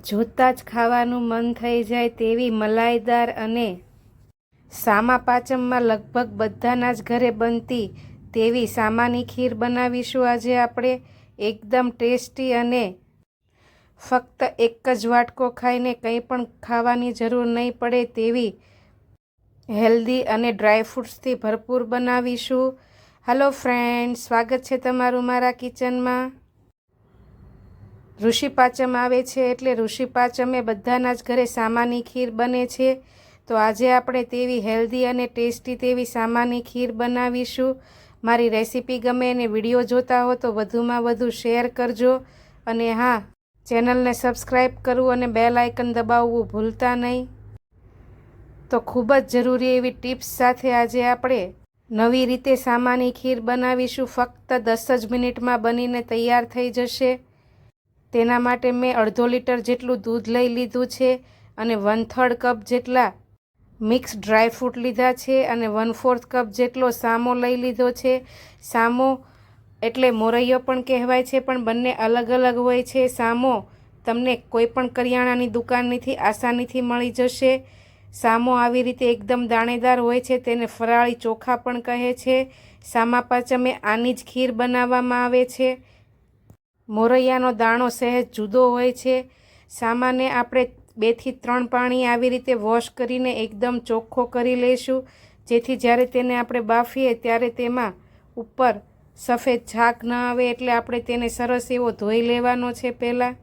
જોતાં જ ખાવાનું મન થઈ જાય તેવી મલાઈદાર અને સામા પાચમમાં લગભગ બધાના જ ઘરે બનતી તેવી સામાની ખીર બનાવીશું આજે આપણે. એકદમ ટેસ્ટી અને ફક્ત એક જ વાટકો ખાઈને કંઈ પણ ખાવાની જરૂર નહીં પડે તેવી હેલ્ધી અને ડ્રાયફ્રૂટ્સથી ભરપૂર બનાવીશું. હલો ફ્રેન્ડ સ્વાગત છે તમારું મારા કિચનમાં. ઋષિ પાચમ આવે છે એટલે ઋષિ પાચમે બધાના જ ઘરે સામાની ખીર બને છે. તો આજે આપણે તેવી હેલ્ધી અને ટેસ્ટી તેવી સામાની ખીર બનાવીશું. મારી રેસીપી ગમે અને વીડિયો જોતા હો તો વધુમાં વધુ શેર કરજો. અને હા, ચેનલને સબસ્ક્રાઈબ કરવું અને બેલ આઇકન દબાવવું ભૂલતા નહીં. તો ખૂબ જ જરૂરી એવી ટિપ્સ સાથે આજે આપણે નવી રીતે સામાની ખીર બનાવીશું. ફક્ત દસ જ મિનિટમાં બનીને તૈયાર થઈ જશે. તેના માટે મેં અડધો લીટર જેટલું દૂધ લઈ લીધું છે અને વન થર્ડ કપ જેટલા મિક્સ ડ્રાયફ્રૂટ લીધા છે અને વન ફોર્થ કપ જેટલો સામો લઈ લીધો છે. સામો એટલે મોરૈયો પણ કહેવાય છે, પણ બંને અલગ અલગ હોય છે. સામો તમને કોઈ પણ કરિયાણાની દુકાનથી આસાનીથી મળી જશે. સામો આવી રીતે એકદમ દાણેદાર હોય છે, તેને ફરાળી ચોખા પણ કહે છે. સામા પાચમે આની જ ખીર બનાવવામાં આવે છે. મોરૈયાનો દાણો સહેજ જુદો હોય છે. સામાન્ય આપણે બેથી ત્રણ પાણી આવી રીતે વોશ કરીને એકદમ ચોખ્ખો કરી લઈશું. જેથી જ્યારે તેને આપણે બાફીએ ત્યારે તેમાં ઉપર સફેદ છાક ન આવે એટલે આપણે તેને સરસ એવો ધોઈ લેવાનો છે પહેલાં.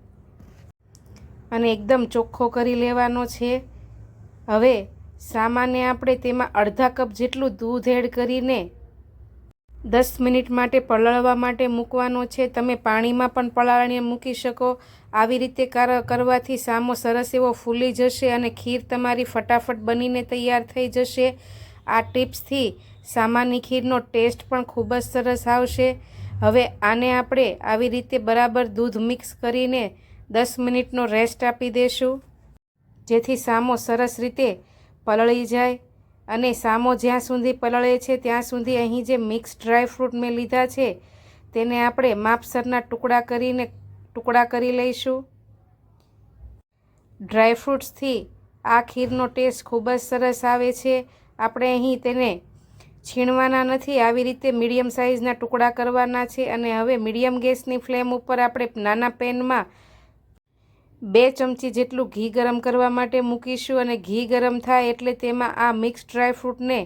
અને એકદમ ચોખ્ખો કરી લેવાનો છે. હવે સામાન્ય આપણે તેમાં અડધા કપ જેટલું દૂધ એડ કરીને દસ મિનિટ માટે પલળવા માટે મૂકવાનો છે. તમે પાણીમાં પણ પલાળીને મૂકી શકો. આવી રીતે કરવાથી સામો સરસ એવો ફૂલી જશે અને ખીર તમારી ફટાફટ બનીને તૈયાર થઈ જશે. આ ટિપ્સથી સામાની ખીરનો ટેસ્ટ પણ ખૂબ જ સરસ આવશે. હવે આને આપણે આવી રીતે બરાબર દૂધ મિક્સ કરીને દસ મિનિટનો રેસ્ટ આપી દઈશું જેથી સામો સરસ રીતે પલળી જાય. અને સામો જ્યાં સુધી પલળે છે, ત્યાં સુધી અહીં જે મિક્સ ડ્રાયફ્રૂટ મેં લીધા છે, તેને આપણે માપસરના ટુકડા કરીને ટુકડા કરી લઈશું. ડ્રાયફ્રૂટ્સથી આ ખીરનો ટેસ્ટ ખૂબ જ સરસ આવે છે. આપણે અહીં તેને છીણવાના નથી, આવી રીતે મીડિયમ સાઇઝના ટુકડા કરવાના છે અને હવે મીડિયમ ગેસની ફ્લેમ ઉપર આપણે નાના પેનમાં બે ચમચી જેટલું ઘી ગરમ કરવા માટે મૂકીશું અને ઘી ગરમ થાય એટલે તેમાં આ મિક્સ ડ્રાયફ્રૂટને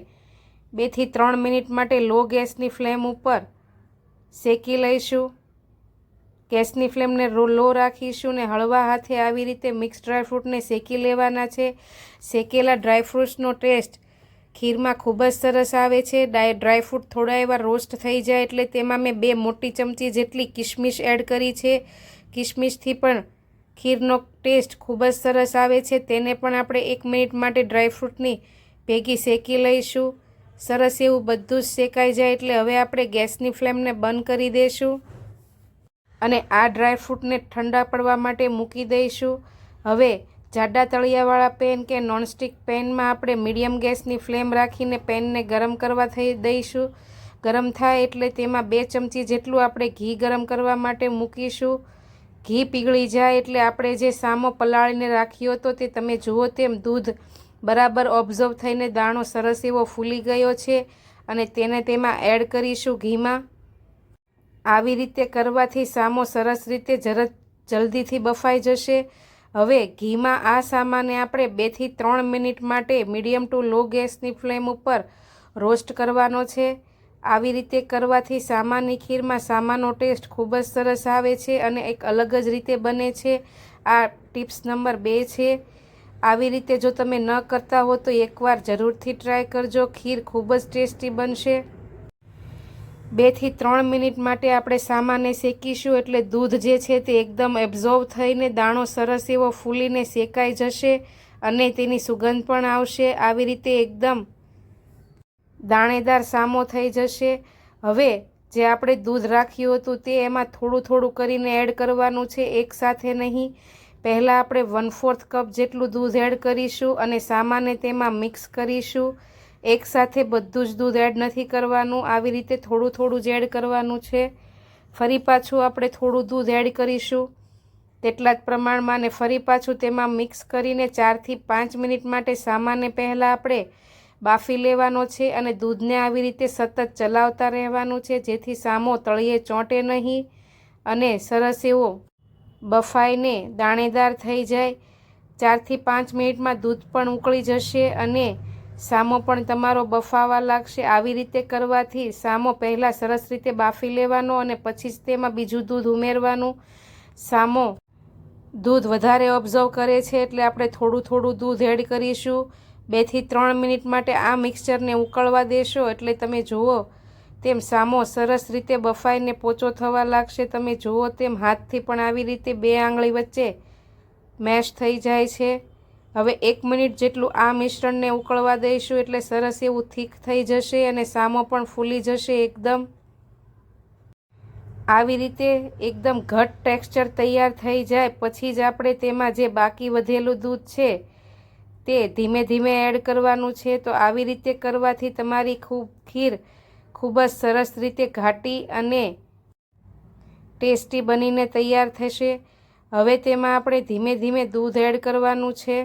બેથી ત્રણ મિનિટ માટે લો ગેસની ફ્લેમ ઉપર શેકી લઈશું. ગેસની ફ્લેમને લો રાખીશું ને હળવા હાથે આવી રીતે મિક્સ ડ્રાયફ્રૂટને શેકી લેવાના છે. શેકેલા ડ્રાયફ્રૂટ્સનો ટેસ્ટ ખીરમાં ખૂબ જ સરસ આવે છે. ડાય ડ્રાયફ્રૂટ થોડા એવા રોસ્ટ થઈ જાય એટલે તેમાં મેં બે મોટી ચમચી જેટલી કિશમિશ એડ કરી છે. કિશમિશથી પણ ખીરનો ટેસ્ટ ખૂબ જ સરસ આવે છે. તેને પણ આપણે એક મિનિટ માટે ડ્રાયફ્રૂટની ભેગી શેકી લઈશું. સરસ એવું બધું જ શેકાઈ જાય એટલે હવે આપણે ગેસની ફ્લેમને બંધ કરી દઈશું અને આ ડ્રાયફ્રૂટને ઠંડા પડવા માટે મૂકી દઈશું. હવે જાડા તળિયાવાળા પેન કે નોનસ્ટિક પેનમાં આપણે મીડિયમ ગેસની ફ્લેમ રાખીને પેનને ગરમ કરવા થઈ દઈશું. ગરમ થાય એટલે તેમાં બે ચમચી જેટલું આપણે ઘી ગરમ કરવા માટે મૂકીશું. ઘી પીગળી જાય એટલે આપણે જે સામો પલાળીને રાખ્યો હતો તે તમે જુઓ તેમ દૂધ બરાબર ઓબ્ઝર્વ થઈને દાણો સરસ એવો ફૂલી ગયો છે અને તેને તેમાં એડ કરીશું ઘીમાં. આવી રીતે કરવાથી સામો સરસ રીતે જરત જલ્દીથી બફાઈ જશે. હવે ઘીમાં આ સામાને આપણે બેથી ત્રણ મિનિટ માટે મીડિયમ ટુ લો ગેસની ફ્લેમ ઉપર રોસ્ટ કરવાનો છે. આવી રીતે કરવાથી સામાની ખીરમાં સામાનો ટેસ્ટ ખૂબ જ સરસ આવે છે અને એક અલગ જ રીતે બને છે. આ ટિપ્સ નંબર બે છે. આવી રીતે જો તમે ન કરતા હો તો એકવાર જરૂરથી ટ્રાય કરજો. ખીર ખૂબ જ ટેસ્ટી બનશે. બેથી ત્રણ મિનિટ માટે આપણે સામાને શેકીશું એટલે દૂધ જે છે તે એકદમ એબ્ઝોર્વ થઈને દાણો સરસ એવો ફૂલીને શેકાઈ જશે અને તેની સુગંધ પણ આવશે. આવી રીતે એકદમ દાણેદાર સામો થઈ જશે. હવે જે આપણે દૂધ રાખ્યું હતું તે એમાં થોડું થોડું કરીને એડ કરવાનું છે એકસાથે નહીં. પહેલાં આપણે વન ફોર્થ કપ જેટલું દૂધ એડ કરીશું અને સામાને તેમાં મિક્સ કરીશું. એકસાથે બધું જ દૂધ એડ નથી કરવાનું, આવી રીતે થોડું થોડું જ એડ કરવાનું છે. ફરી પાછું આપણે થોડું દૂધ એડ કરીશું. તેટલા જ પ્રમાણમાં અને ફરી પાછું તેમાં મિક્સ કરીને ચારથી પાંચ મિનિટ માટે સામાને પહેલાં આપણે બાફી લેવાનો છે અને દૂધને આવી રીતે સતત ચલાવતા રહેવાનું છે, જેથી સામો તળિયે ચોંટે નહીં અને સરસ એવો બફાઈને દાણેદાર થઈ જાય. ચારથી પાંચ મિનિટમાં દૂધ પણ ઉકળી જશે અને સામો પણ તમારો બફાવા લાગશે. આવી રીતે કરવાથી સામો પહેલાં સરસ રીતે બાફી લેવાનો અને પછી જ તેમાં બીજું દૂધ ઉમેરવાનું. સામો દૂધ વધારે ઓબ્ઝર્વ કરે છે એટલે આપણે થોડું થોડું દૂધ એડ કરીશું. બેથી ત્રણ મિનિટ માટે આ મિક્સચરને ઉકળવા દેશો એટલે તમે જુઓ તેમ સામો સરસ રીતે બફાઈને પોચો થવા લાગશે. તમે જુઓ તેમ હાથથી પણ આવી રીતે બે આંગળી વચ્ચે મેશ થઈ જાય છે. હવે એક મિનિટ જેટલું આ મિશ્રણને ઉકળવા દઈશું એટલે સરસ એવું થીક થઈ જશે અને સામો પણ ફૂલી જશે એકદમ. આવી રીતે એકદમ ઘટ ટેક્સચર તૈયાર થઈ જાય. પછી જ આપણે તેમાં જે બાકી વધેલું દૂધ છે તે ધીમે ધીમે એડ કરવાનું છે, તો આવી રીતે કરવાથી તમારી ખૂબ ખીર ખૂબ જ સરસ રીતે ઘાટી અને ટેસ્ટી બનીને તૈયાર થશે. હવે તેમાં આપણે ધીમે ધીમે દૂધ એડ કરવાનું છે.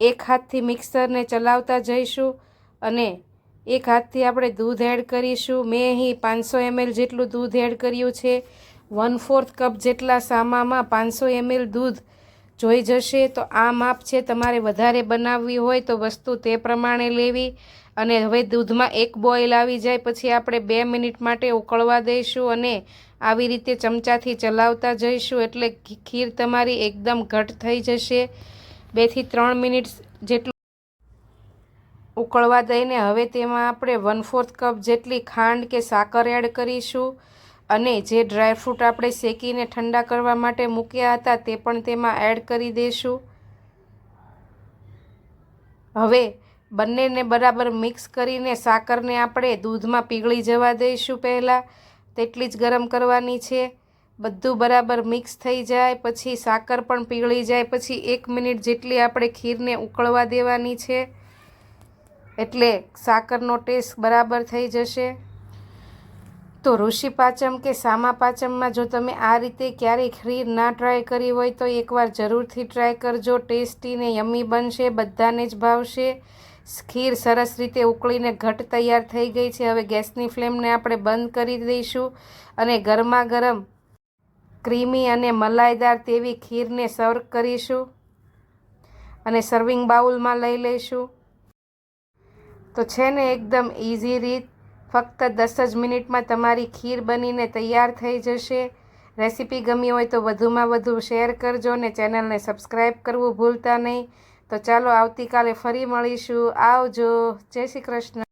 એક હાથથી મિક્સરને ચલાવતા જઈશું અને એક હાથથી આપણે દૂધ એડ કરીશું. મેં અહીં પાંચસો એમએલ જેટલું દૂધ એડ કર્યું છે. વન ફોર્થ કપ જેટલા સામામાં પાંચસો એમએલ દૂધ જોઈ જશે, તો આ માપ છે તમારે વધારે બનાવવી હોય તો વસ્તુ તે પ્રમાણે લેવી. અને હવે દૂધમાં એક બોઇલ આવી જાય, પછી આપણે બે મિનિટ માટે ઉકળવા દઈશું અને આવી રીતે ચમચાથી ચલાવતા જઈશું, એટલે ખીર તમારી એકદમ ઘટ થઈ જશે. બેથી ત્રણ મિનિટ જેટલું ઉકળવા દઈને હવે તેમાં આપણે વન ફોર્થ કપ જેટલી ખાંડ કે સાકર એડ કરીશું. અને જે ડ્રાયફ્રૂટ આપણે શેકીને ઠંડા કરવા માટે મૂક્યા હતા તે પણ તેમાં એડ કરી દઈશું હવે બંનેને બરાબર મિક્સ કરીને સાકરને આપણે દૂધમાં પીગળી જવા દઈશું પહેલાં. તેટલી જ ગરમ કરવાની છે. બધું બરાબર મિક્સ થઈ જાય, પછી સાકર પણ પીગળી જાય, પછી એક મિનિટ જેટલી આપણે ખીરને ઉકળવા દેવાની છે. એટલે સાકરનો ટેસ્ટ બરાબર થઈ જશે. તો ઋષિ પાચમ કે સામા પાચમમાં જો તમે આ રીતે ક્યારેય ખીર ના ટ્રાય કરી હોય તો એકવાર જરૂરથી ટ્રાય કરજો. ટેસ્ટી ને યમી બનશે, બધાને જ ભાવશે. ખીર સરસ રીતે ઉકળીને ઘટ તૈયાર થઈ ગઈ છે. હવે ગેસની ફ્લેમને આપણે બંધ કરી દઈશું અને ગરમા ગરમ ક્રીમી અને મલાઈદાર તેવી ખીરને સર્વ કરીશું અને સર્વિંગ બાઉલમાં લઈ લઈશું. તો છે ને એકદમ ઇઝી રીત. ફક્ત દસ જ મિનિટમાં તમારી ખીર બનીને તૈયાર થઈ જશે. રેસીપી ગમી હોય તો વધુમાં વધુ શેર કરજો ને ચેનલને સબસ્ક્રાઈબ કરવું ભૂલતા નહીં. તો ચાલો આવતીકાલે ફરી મળીશું. આવજો. જય શ્રી કૃષ્ણ.